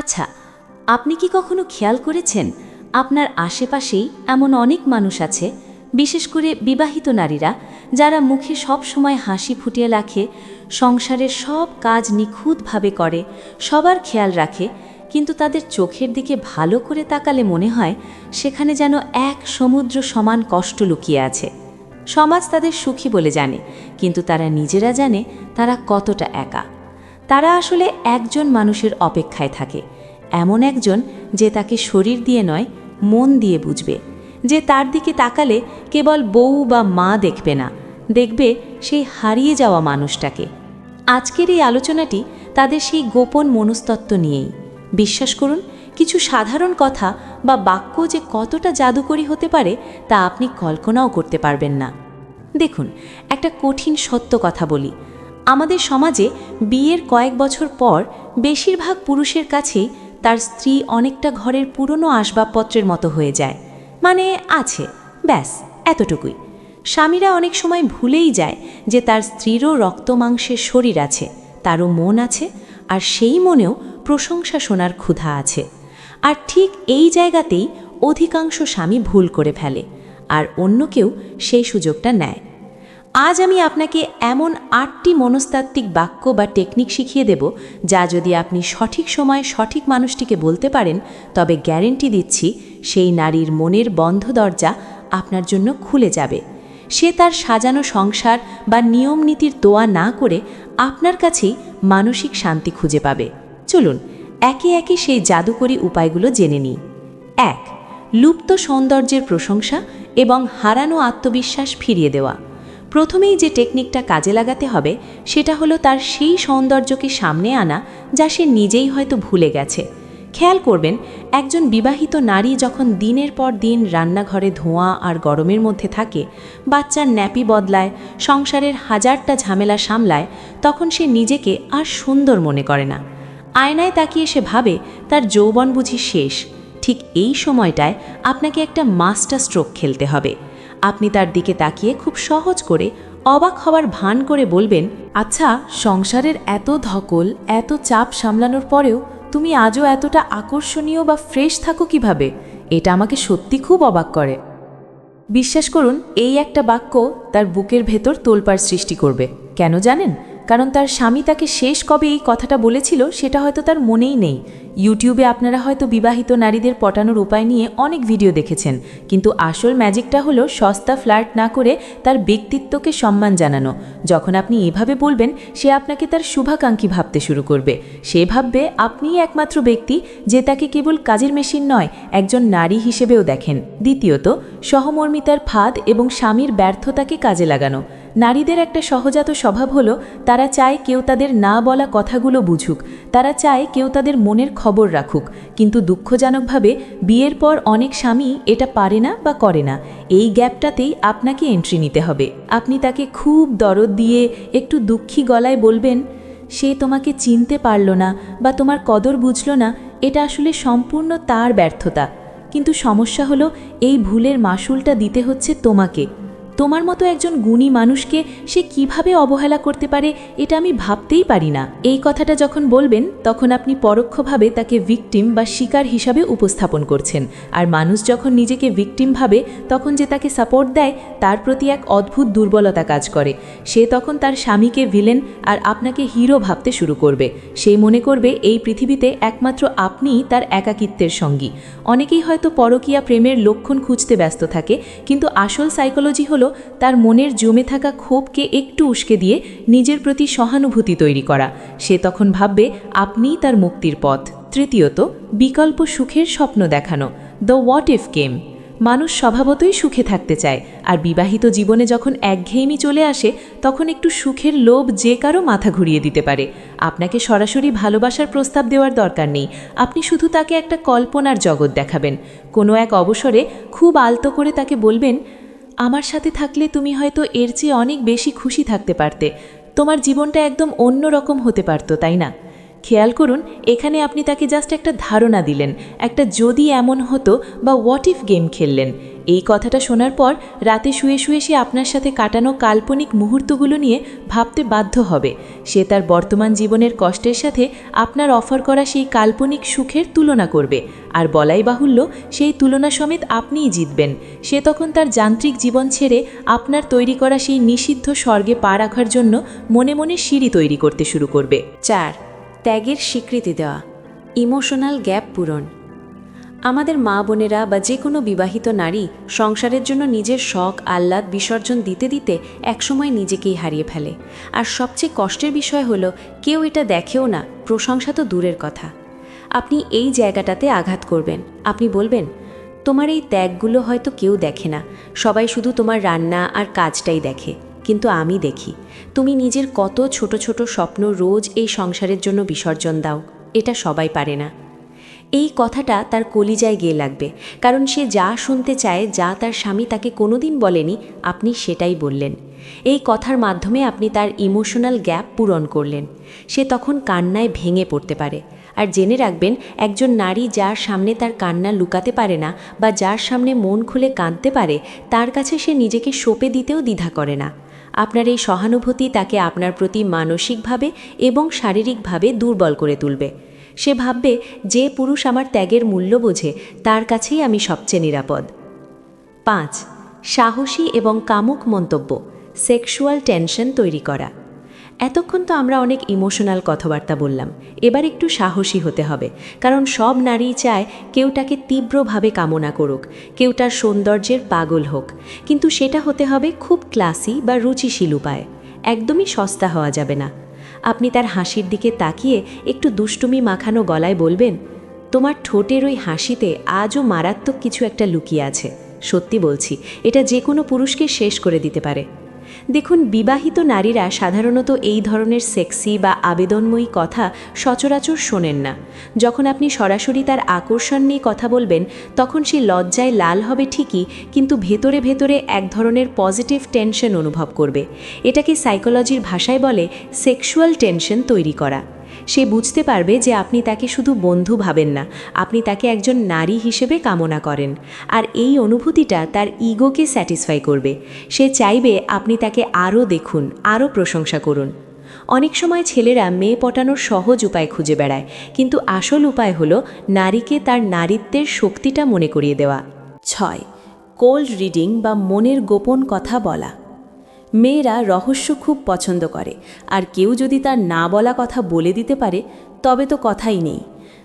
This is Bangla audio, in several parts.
আচ্ছা আপনি কি কখনো খেয়াল করেছেন আপনার আশেপাশেই এমন অনেক মানুষ আছে, বিশেষ করে বিবাহিত নারীরা, যারা মুখে সব সময় হাসি ফুটিয়ে রাখে সংসারের সব কাজ নিখুঁতভাবে করে, সবার খেয়াল রাখে, কিন্তু তাদের চোখের দিকে ভালো করে তাকালে মনে হয় সেখানে যেন এক সমুদ্র সমান কষ্ট লুকিয়ে আছে। সমাজ তাদের সুখী বলে জানে, কিন্তু তারা নিজেরা জানে তারা কতটা একা। তারা আসলে একজন মানুষের অপেক্ষায় থাকে, এমন একজন যে তাকে শরীর দিয়ে নয়, মন দিয়ে বুঝবে। যে তার দিকে তাকালে কেবল বউ বা মা দেখবে না, দেখবে সেই হারিয়ে যাওয়া মানুষটাকে। আজকের এই আলোচনাটি তাদের সেই গোপন মনস্তত্ত্ব নিয়েই। বিশ্বাস করুন, কিছু সাধারণ কথা বা বাক্য যে কতটা জাদুকরী হতে পারে তা আপনি কল্পনাও করতে পারবেন না। দেখুন, একটা কঠিন সত্য কথা বলি। আমাদের সমাজে বিয়ের কয়েক বছর পর বেশিরভাগ পুরুষের কাছেই তার স্ত্রী অনেকটা ঘরের পুরনো আসবাবপত্রের মতো হয়ে যায়। মানে আছে, ব্যাস, এতটুকুই। স্বামীরা অনেক সময় ভুলেই যায় যে তার স্ত্রীরও রক্ত মাংসের শরীর আছে, তারও মন আছে, আর সেই মনেও প্রশংসা শোনার ক্ষুধা আছে। আর ঠিক এই জায়গাতেই অধিকাংশ স্বামী ভুল করে ফেলে, আর অন্য কেউ সেই সুযোগটা নেয়। আজ আমি আপনাকে এমন আটটি মনস্তাত্ত্বিক বাক্য বা টেকনিক শিখিয়ে দেব যা যদি আপনি সঠিক সময়ে সঠিক মানুষটিকে বলতে পারেন, তবে গ্যারেন্টি দিচ্ছি সেই নারীর মনের বন্ধ দরজা আপনার জন্য খুলে যাবে। সে তার সাজানো সংসার বা নিয়ম নীতির তোয়া না করে আপনার কাছেই মানসিক শান্তি খুঁজে পাবে। চলুন, একে একে সেই জাদুকরী উপায়গুলো জেনে নিই। এক, লুপ্ত সৌন্দর্যের প্রশংসা এবং হারানো আত্মবিশ্বাস ফিরিয়ে দেওয়া। প্রথমেই যে টেকনিকটা কাজে লাগাতে হবে, সেটা হলো তার সেই সৌন্দর্যকে সামনে আনা যা সে নিজেই হয়তো ভুলে গেছে। খেয়াল করবেন, একজন বিবাহিত নারী যখন দিনের পর দিন রান্নাঘরে ধোঁয়া আর গরমের মধ্যে থাকে, বাচ্চার ন্যাপি বদলায়, সংসারের হাজারটা ঝামেলা সামলায়, তখন সে নিজেকে আর সুন্দর মনে করে না। আয়নায় তাকিয়ে সে ভাবে, তার যৌবন বুঝি শেষ। ঠিক এই সময়টায় আপনাকে একটা মাস্টার স্ট্রোক খেলতে হবে। আপনি তার দিকে তাকিয়ে খুব সহজ করে অবাক হওয়ার ভান করে বলবেন আচ্ছা সংসারের এত ধকল, এত চাপ সামলানোর পরেও তুমি আজও এতটা আকর্ষণীয় বা ফ্রেশ থাকো কীভাবে? এটা আমাকে সত্যি খুব অবাক করে। বিশ্বাস করুন, এই একটা বাক্য তার বুকের ভেতর তোলপাড় সৃষ্টি করবে। কেন জানেন? কারণ তার স্বামী তাকে শেষ কবে এই কথাটা বলেছিল, সেটা হয়তো তার মনেই নেই। ইউটিউবে আপনারা হয়তো বিবাহিত নারীদের পটানোর উপায় নিয়ে অনেক ভিডিও দেখেছেন, কিন্তু আসল ম্যাজিকটা হলো সস্তা ফ্ল্যাট না করে তার ব্যক্তিত্বকে সম্মান জানানো। যখন আপনি এভাবে বলবেন, সে আপনাকে তার শুভাকাঙ্ক্ষী ভাবতে শুরু করবে। সে ভাববে, আপনিই একমাত্র ব্যক্তি যে তাকে কেবল কাজের মেশিন নয়, একজন নারী হিসেবেও দেখেন। দ্বিতীয়ত, সহমর্মিতার ফাঁদ এবং স্বামীর ব্যর্থতাকে কাজে লাগানো। নারীদের একটা সহজাত স্বভাব হলো, তারা চায় কেউ তাদের না বলা কথাগুলো বুঝুক, তারা চায় কেউ তাদের মনের খবর রাখুক। কিন্তু দুঃখজনকভাবে বিয়ের পর অনেক স্বামী এটা পারে না বা করে না। এই গ্যাপটাতেই আপনাকে এন্ট্রি নিতে হবে। আপনি তাকে খুব দরদ দিয়ে একটু দুঃখী গলায় বলবেন, সে তোমাকে চিনতে পারল না বা তোমার কদর বুঝল না, এটা আসলে সম্পূর্ণ তার ব্যর্থতা। কিন্তু সমস্যা হলো এই ভুলের মাসুলটা দিতে হচ্ছে তোমাকে। তোমার মতো একজন গুণী মানুষকে সে কীভাবে অবহেলা করতে পারে, এটা আমি ভাবতেই পারি না। এই কথাটা যখন বলবেন, তখন আপনি পরোক্ষভাবে তাকে ভিকটিম বা শিকার হিসাবে উপস্থাপন করছেন। আর মানুষ যখন নিজেকে ভিকটিম ভাবে, তখন যে তাকে সাপোর্ট দেয়, তার প্রতি এক অদ্ভুত দুর্বলতা কাজ করে। সে তখন তার স্বামীকে ভিলেন আর আপনাকে হিরো ভাবতে শুরু করবে। সে মনে করবে, এই পৃথিবীতে একমাত্র আপনিই তার একাকিত্বের সঙ্গী। অনেকেই হয়তো পরকীয়া প্রেমের লক্ষণ খুঁজতে ব্যস্ত থাকে, কিন্তু আসল সাইকোলজি হলো তার মনের জমে থাকা ক্ষোভকে একটু উস্কে দিয়ে নিজের প্রতি সহানুভূতি তৈরি করা। সে তখন ভাববে, আপনিই তার মুক্তির পথ। তৃতীয়ত, বিকল্প সুখের স্বপ্ন দেখানো। দ্য হোয়াট ইফ গেম মানুষ স্বভাবতই সুখে থাকতে চায়, আর বিবাহিত জীবনে যখন একঘেয়েমি চলে আসে, তখন একটু সুখের লোভ যে কারও মাথা ঘুরিয়ে দিতে পারে। আপনাকে সরাসরি ভালোবাসার প্রস্তাব দেওয়ার দরকার নেই। আপনি শুধু তাকে একটা কল্পনার জগৎ দেখাবেন। কোনো এক অবসরে খুব আলতো করে তাকে বলবেন আমার সাথে থাকলে তুমি হয়তো এর চেয়ে অনেক বেশি খুশি থাকতে পারতে। তোমার জীবনটা একদম অন্য রকম হতে পারতো, তাই না? খেয়াল করুন, এখানে আপনি তাকে জাস্ট একটা ধারণা দিলেন, একটা যদি এমন হতো বা হোয়াট ইফ গেম খেললেন। এই কথাটা শোনার পর রাতে শুয়ে শুয়ে সে আপনার সাথে কাটানো কাল্পনিক মুহূর্তগুলো নিয়ে ভাবতে বাধ্য হবে। সে তার বর্তমান জীবনের কষ্টের সাথে আপনার অফার করা সেই কাল্পনিক সুখের তুলনা করবে। আর বলাই বাহুল্য, সেই তুলনা সমেত আপনিই জিতবেন। সে তখন তার যান্ত্রিক জীবন ছেড়ে আপনার তৈরি করা সেই নিষিদ্ধ স্বর্গে পা রাখার জন্য মনে মনে সিঁড়ি তৈরি করতে শুরু করবে। চার, ত্যাগের স্বীকৃতি দেওয়া। ইমোশনাল গ্যাপ পূরণ। আমাদের মা বোনেরা বা যে কোনো বিবাহিত নারী সংসারের জন্য নিজের শখ, আহ্লাদ, বিসর্জন দিতে দিতে একসময় নিজেকেই হারিয়ে ফেলে। আর সবচেয়ে কষ্টের বিষয় হলো, কেউ এটা দেখেও না, প্রশংসা তো দূরের কথা। আপনি এই জায়গাটাতে আঘাত করবেন। আপনি বলবেন, তোমার এই ত্যাগগুলো হয়তো কেউ দেখে না। সবাই শুধু তোমার রান্না আর কাজটাই দেখে, কিন্তু আমি দেখি। তুমি নিজের কত ছোট ছোট স্বপ্ন রোজ এই সংসারের জন্য বিসর্জন দাও। এটা সবাই পারে না। এই কথাটা তার কলিজায় গিয়ে লাগবে, কারণ সে যা শুনতে চায়, যা তার স্বামী তাকে কোনোদিন বলেনি, আপনি সেটাই বললেন। এই কথার মাধ্যমে আপনি তার ইমোশনাল গ্যাপ পূরণ করলেন। সে তখন কান্নায় ভেঙে পড়তে পারে। আর জেনে রাখবেন, একজন নারী যার সামনে তার কান্না লুকাতে পারে না বা যার সামনে মন খুলে কাঁদতে পারে, তার কাছে সে নিজেকে সঁপে দিতেও দ্বিধা করে না। আপনার এই সহানুভূতি তাকে আপনার প্রতি মানসিকভাবে এবং শারীরিকভাবে দুর্বল করে তুলবে। সে ভাববে, যে পুরুষ আমার ত্যাগের মূল্য বোঝে, তার কাছেই আমি সবচেয়ে নিরাপদ। পাঁচ, সাহসী এবং কামুক মন্তব্য, সেক্সুয়াল টেনশন তৈরি করা। এতক্ষণ তো আমরা অনেক ইমোশনাল কথাবার্তা বললাম, এবার একটু সাহসী হতে হবে, কারণ সব নারী চায় কেউ তাকে তীব্রভাবে কামনা করুক, কেউ তার সৌন্দর্যের পাগল হোক, কিন্তু সেটা হতে হবে খুব ক্লাসি বা রুচিশীল উপায়। একদমই সস্তা হওয়া যাবে না। আপনি তার হাসির দিকে তাকিয়ে একটু দুষ্টুমি মাখানো গলায় বলবেন, তোমার ঠোঁটের ওই হাসিতে আজও মারাত্মক কিছু একটা লুকিয়ে আছে। সত্যি বলছি, এটা যে কোনো পুরুষকে শেষ করে দিতে পারে। দেখুন, বিবাহিত নারীরা সাধারণত এই ধরনের সেক্সি বা আবেদনময়ী কথা সচরাচর শোনেন না। যখন আপনি সরাসরি তার আকর্ষণ নিয়ে কথা বলবেন, তখন সে লজ্জায় লাল হবে ঠিকই, কিন্তু ভেতরে ভেতরে এক ধরনের পজিটিভ টেনশন অনুভব করবে। এটাকে সাইকোলজির ভাষায় বলে সেক্সুয়াল টেনশন তৈরি করা। সে বুঝতে পারবে যে আপনি তাকে শুধু বন্ধু ভাবেন না, আপনি তাকে একজন নারী হিসেবে কামনা করেন। আর এই অনুভূতিটা তার ইগোকে স্যাটিসফাই করবে। সে চাইবে আপনি তাকে আরও দেখুন, আরও প্রশংসা করুন। অনেক সময় ছেলেরা মেয়ে পটানোর সহজ উপায় খুঁজে বেড়ায়, কিন্তু আসল উপায় হলো নারীকে তার নারীত্বের শক্তিটা মনে করিয়ে দেওয়া। ছয়, কোল্ড রিডিং বা মনের গোপন কথা বলা। মেয়েরা রহস্য খুব পছন্দ করে। আর কেউ যদি তার না বলা কথা বলে দিতে পারে, তবে তো কথাই নেই।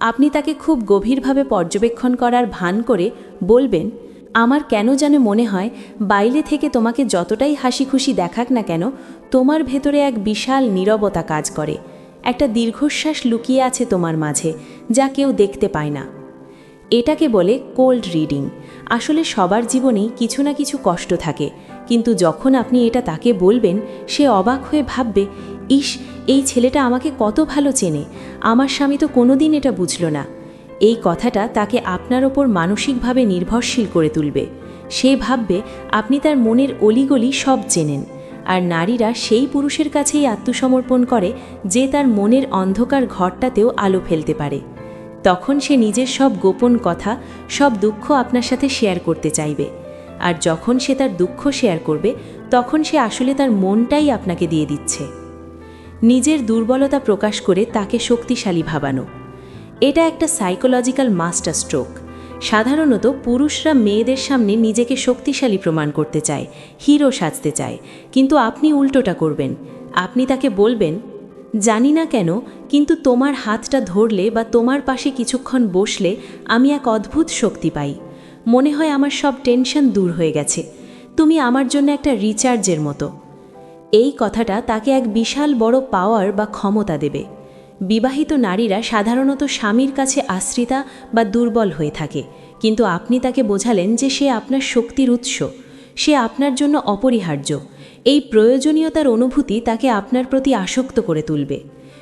আপনি তাকে খুব গভীরভাবে পর্যবেক্ষণ করার ভান করে বলবেন, আমার কেন যেন মনে হয়, বাইরে থেকে তোমাকে যতটাই হাসি খুশি দেখাক না কেন, তোমার ভেতরে এক বিশাল নীরবতা কাজ করে। একটা দীর্ঘশ্বাস লুকিয়ে আছে তোমার মাঝে, যা কেউ দেখতে পায় না। এটাকে বলে কোল্ড রিডিং। আসলে সবার জীবনেই কিছু না কিছু কষ্ট থাকে। কিন্তু যখন আপনি এটা তাকে বলবেন, সে অবাক হয়ে ভাববে, ইস, এই ছেলেটা আমাকে কত ভালো চেনে। আমার স্বামী তো কোনোদিন এটা বুঝল না। এই কথাটা তাকে আপনার ওপর মানসিকভাবে নির্ভরশীল করে তুলবে। সে ভাববে, আপনি তার মনের অলিগলি সব চেনেন। আর নারীরা সেই পুরুষের কাছেই আত্মসমর্পণ করে, যে তার মনের অন্ধকার ঘরটাতেও আলো ফেলতে পারে। তখন সে নিজের সব গোপন কথা, সব দুঃখ আপনার সাথে শেয়ার করতে চাইবে। আর যখন সে তার দুঃখ শেয়ার করবে, তখন সে আসলে তার মনটাই আপনাকে দিয়ে দিচ্ছে। নিজের দুর্বলতা প্রকাশ করে তাকে শক্তিশালী ভাবানো। এটা একটা সাইকোলজিক্যাল মাস্টার স্ট্রোক সাধারণত পুরুষরা মেয়েদের সামনে নিজেকে শক্তিশালী প্রমাণ করতে চায় হিরো সাজতে চায়। কিন্তু আপনি উল্টোটা করবেন। আপনি তাকে বলবেন, জানি না কেন, কিন্তু তোমার হাতটা ধরলে বা তোমার পাশে কিছুক্ষণ বসলে আমি এক অদ্ভুত শক্তি পাই। মনে হয় আমার সব টেনশন দূর হয়ে গেছে। তুমি আমার জন্য একটা রিচার্জের মতো। এই কথাটা তাকে এক বিশাল বড় পাওয়ার বা ক্ষমতা দেবে। বিবাহিত নারীরা সাধারণত স্বামীর কাছে আশ্রিতা বা দুর্বল হয়ে থাকে। কিন্তু আপনি তাকে বোঝালেন যে সে আপনার শক্তির উৎস। সে আপনার জন্য অপরিহার্য। এই প্রয়োজনীয়তার অনুভূতি তাকে আপনার প্রতি আসক্ত করে তুলবে।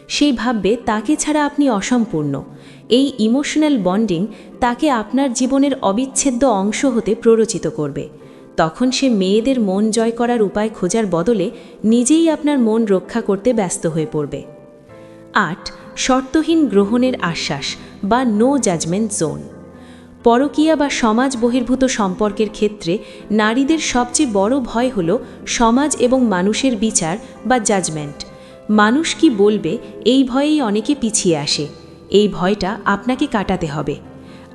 সেই ভাববে, তাকে ছাড়া আপনি অসম্পূর্ণ। এই ইমোশনাল বন্ডিং তাকে আপনার জীবনের অবিচ্ছেদ্য অংশ হতে প্ররোচিত করবে। তখন সে মেয়েদের মন জয় করার উপায় খোঁজার বদলে নিজেই আপনার মন রক্ষা করতে ব্যস্ত হয়ে পড়বে। আট, শর্তহীন গ্রহণের আশ্বাস বা নো জাজমেন্ট জোন পরকীয়া বা সমাজ বহির্ভূত সম্পর্কের ক্ষেত্রে নারীদের সবচেয়ে বড় ভয় হল সমাজ এবং মানুষের বিচার বা জাজমেন্ট মানুষ কি বলবে, এই ভয়েই অনেকে পিছিয়ে আসে। এই ভয়টা আপনাকে কাটাতে হবে।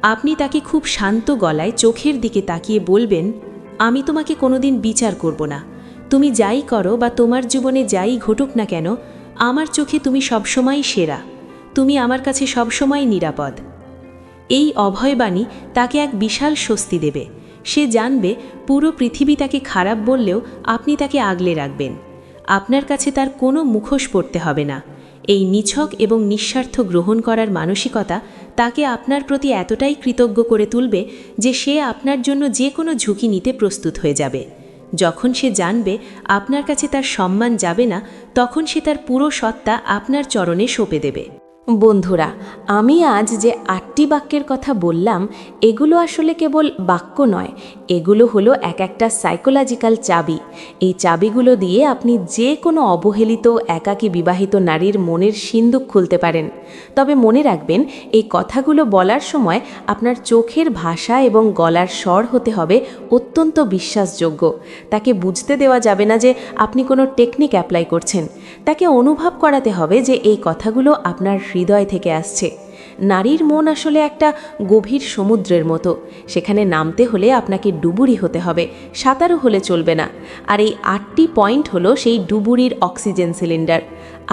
আপনি তাকে খুব শান্ত গলায় চোখের দিকে তাকিয়ে বলবেন, আমি তোমাকে কোনোদিন বিচার করব না। তুমি যাই করো বা তোমার জীবনে যাই ঘটুক না কেন, আমার চোখে তুমি সবসময় সেরা। তুমি আমার কাছে সবসময় নিরাপদ। এই অভয়বাণী তাকে এক বিশাল স্বস্তি দেবে। সে জানবে পুরো পৃথিবী তাকে খারাপ বললেও আপনি তাকে আগলে রাখবেন। আপনার কাছে তার কোনো মুখোশ পড়তে হবে না। এই নিছক এবং নিঃস্বার্থ গ্রহণ করার মানসিকতা তাকে আপনার প্রতি এতটাই কৃতজ্ঞ করে তুলবে যে সে আপনার জন্য যে কোনো ঝুঁকি নিতে প্রস্তুত হয়ে যাবে। যখন সে জানবে আপনার কাছে তার সম্মান যাবে না, তখন সে তার পুরো সত্তা আপনার চরণে সঁপে দেবে। বন্ধুরা, আমি আজ যে আটটি বাক্যের কথা বললাম, এগুলো আসলে কেবল বাক্য নয়, এগুলো হলো এক একটা সাইকোলজিক্যাল চাবি। এই চাবিগুলো দিয়ে আপনি যে কোনো অবহেলিত, একাকী বিবাহিত নারীর মনের সিন্দুক খুলতে পারেন। তবে মনে রাখবেন, এই কথাগুলো বলার সময় আপনার চোখের ভাষা এবং গলার স্বর হতে হবে অত্যন্ত বিশ্বাসযোগ্য। তাকে বুঝতে দেওয়া যাবে না যে আপনি কোনো টেকনিক অ্যাপ্লাই করছেন। তাকে অনুভব করাতে হবে যে এই কথাগুলো আপনার হৃদয় থেকে আসছে। নারীর মন আসলে একটা গভীর সমুদ্রের মতো। সেখানে নামতে হলে আপনাকে ডুবুরি হতে হবে সাঁতারও হলে চলবে না। আর এই আটটি পয়েন্ট হলো সেই ডুবুরির অক্সিজেন সিলিন্ডার।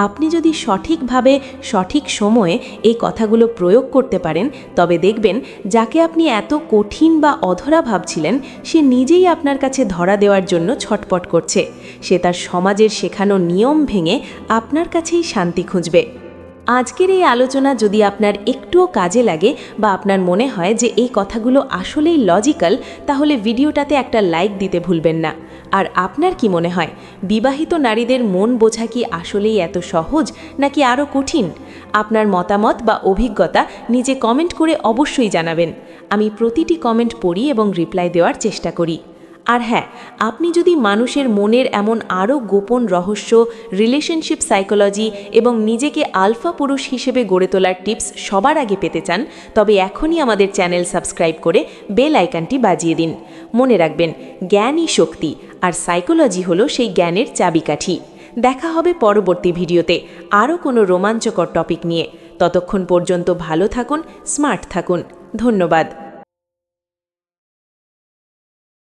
আপনি যদি সঠিকভাবে, সঠিক সময়ে এই কথাগুলো প্রয়োগ করতে পারেন, তবে দেখবেন যাকে আপনি এত কঠিন বা অধরা ভাবছিলেন, সে নিজেই আপনার কাছে ধরা দেওয়ার জন্য ছটপট করছে। সে তার সমাজের শেখানো নিয়ম ভেঙে আপনার কাছেই শান্তি খুঁজবে। আজকের এই আলোচনা যদি আপনার একটুও কাজে লাগে বা আপনার মনে হয় যে এই কথাগুলো আসলেই লজিক্যাল তাহলে ভিডিওটাতে একটা লাইক দিতে ভুলবেন না। আর আপনার কি মনে হয়, বিবাহিত নারীদের মন বোঝা কি আসলেই এত সহজ, নাকি আরও কঠিন? আপনার মতামত বা অভিজ্ঞতা নিজে কমেন্ট করে অবশ্যই জানাবেন। আমি প্রতিটি কমেন্ট পড়ি এবং রিপ্লাই দেওয়ার চেষ্টা করি। আর হ্যাঁ আপনি যদি মানুষের মনের এমন আরও গোপন রহস্য রিলেশনশিপ সাইকোলজি এবং নিজেকে আলফা পুরুষ হিসেবে গড়ে তোলার টিপস সবার আগে পেতে চান, তবে এখনই আমাদের চ্যানেল সাবস্ক্রাইব করে বেল আইকনটি বাজিয়ে দিন। মনে রাখবেন, জ্ঞানই শক্তি, আর সাইকোলজি হলো সেই জ্ঞানের চাবিকাঠি। দেখা হবে পরবর্তী ভিডিওতে আরও কোনো রোমাঞ্চকর টপিক নিয়ে। ততক্ষণ পর্যন্ত ভালো থাকুন স্মার্ট থাকুন। ধন্যবাদ।